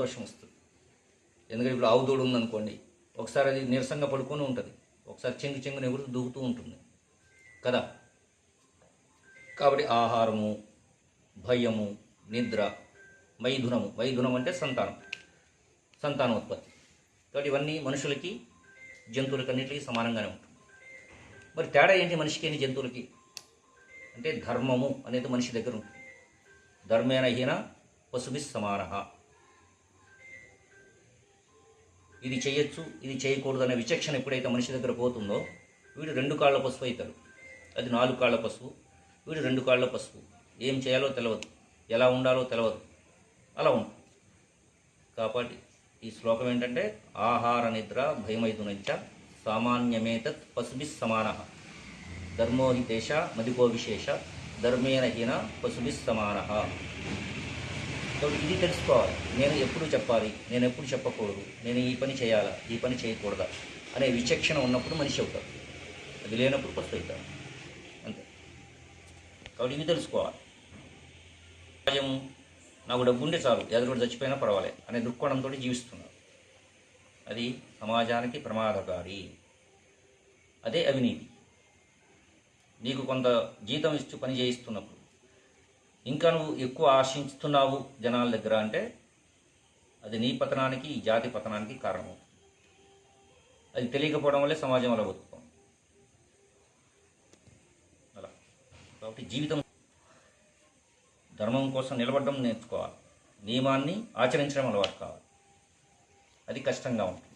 దోషం వస్తుంది. ఎందుకంటే ఇప్పుడు ఆవు దూడ ఉందనుకోండి ఒకసారి అది నీరసంగా పడుకొని ఉంటుంది. ఒకసారి చెంగు చెంగుని ఎగురుతూ దూకుతూ ఉంటుంది. కదా? కాబట్టి ఆహారము భయము నిద్ర మైథునము మైథునం అంటే సంతానం. సంతానోత్పత్తి కాబట్టి ఇవన్నీ మనుషులకి జంతువులకి అన్నింటికి సమానంగానే ఉంటుంది. మరి తేడా ఏంటి మనిషికి జంతువులకి? అంటే ధర్మము అనేది మనిషి దగ్గర ఉంటుంది. ధర్మేణ హీన పశుభి సమాన ఇది చేయొచ్చు ఇది చేయకూడదు అనే విచక్షణ ఎప్పుడైతే మనిషి దగ్గర పోతుందో వీడు రెండు కాళ్ళ పసుపు అవుతాడు అది నాలుగు కాళ్ళ పసుపు వీడు రెండు కాళ్ళ పసుపు. ఏం చేయాలో తెలియదు ఎలా ఉండాలో తెలియదు అలా ఉంటుంది కాబట్టి ఈ శ్లోకం ఏంటంటే ఆహార నిద్ర భయమైదునంచ సామాన్యమేతత్ పశుభిస్ సమాన. ధర్మోహితేష హి మదికో విశేష ధర్మేణ హీన పశుభి సమాన. కాబట్టి ఇది తెలుసుకోవాలి. నేను ఎప్పుడు చెప్పాలి? నేను ఎప్పుడు చెప్పకూడదు? నేను ఈ పని చేయాలా? ఈ పని చేయకూడదా? అనే విచక్షణ ఉన్నప్పుడు మనిషి అవుతాడు. అది లేనప్పుడు పశువు అవుతాడు అంతే. కాబట్టి ఇవి తెలుసుకోవాలి. సమాజం నాకు డబ్బు ఉంటే చాలు. ఎదురు చచ్చిపోయినా పర్వాలేదు అనే దృక్కోణంతో జీవిస్తున్నారు అది సమాజానికి ప్రమాదకారి. అదే అవినీతి. నీకు కొంత జీతం ఇస్తూ పని చేయిస్తున్నప్పుడు ఇంకా నువ్వు ఎక్కువ ఆశిస్తున్నావు జనాల దగ్గర అంటే అది నీ పతనానికి ఈ జాతి పతనానికి కారణం అది తెలియకపోవడం వల్లే సమాజం అలా బతుకుతాం అలా. కాబట్టి జీవితం ధర్మం కోసం నిలబడడం నేర్చుకోవాలి. నియమాన్ని ఆచరించడం అలవాటు కావాలి. అది కష్టంగా ఉంటుంది.